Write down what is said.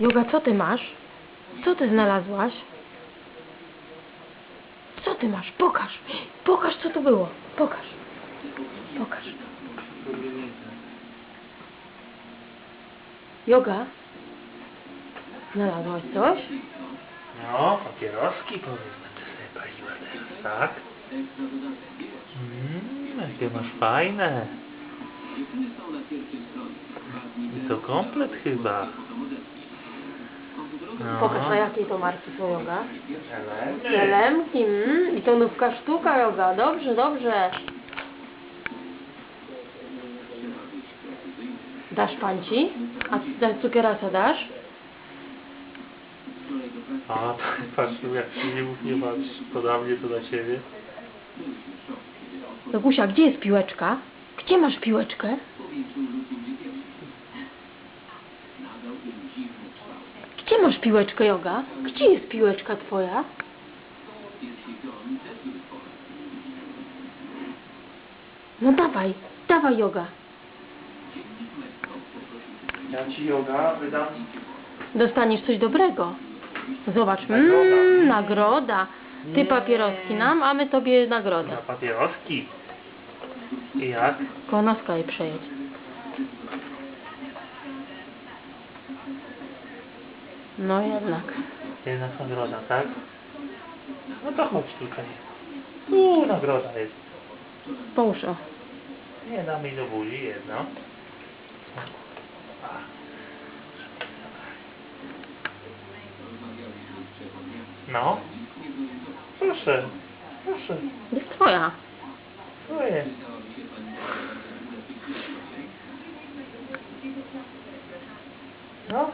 Juga, co ty masz? Co ty znalazłaś? Co ty masz? Pokaż. Pokaż, co to było. Pokaż. Pokaż. Yoga? Znalazłaś coś? No, papieroski powiedz, będę sobie paliła teraz, tak? Mmm, jakie masz fajne. I to komplet chyba. No. Pokaż, na jakiej to marki są yoga. Elemy. Lemki, mm, i to nówka sztuka yoga. Dobrze, dobrze. Dasz panci? A cukierasa dasz? A, patrz, jak się nie patrz, to na mnie, to na siebie. No Gusia, gdzie jest piłeczka? Gdzie masz piłeczkę? Gdzie masz piłeczkę, Yoga? Gdzie jest piłeczka twoja? No dawaj, dawaj, Yoga. Ja ci yoga wydam. Dostaniesz coś dobrego. Zobacz, Nagroda. mmm, nagroda. Ty Nie. papieroski nam, a my tobie nagrodę. Na papieroski. I jak? Konoska jej przejedź. No jednak. Jednak nagroda, tak? No to chodź tutaj. Tu nagroda jest. Połóż o. Nie damy jej do buzi jedno. No. Proszę. Proszę. Jest twoja. No, no.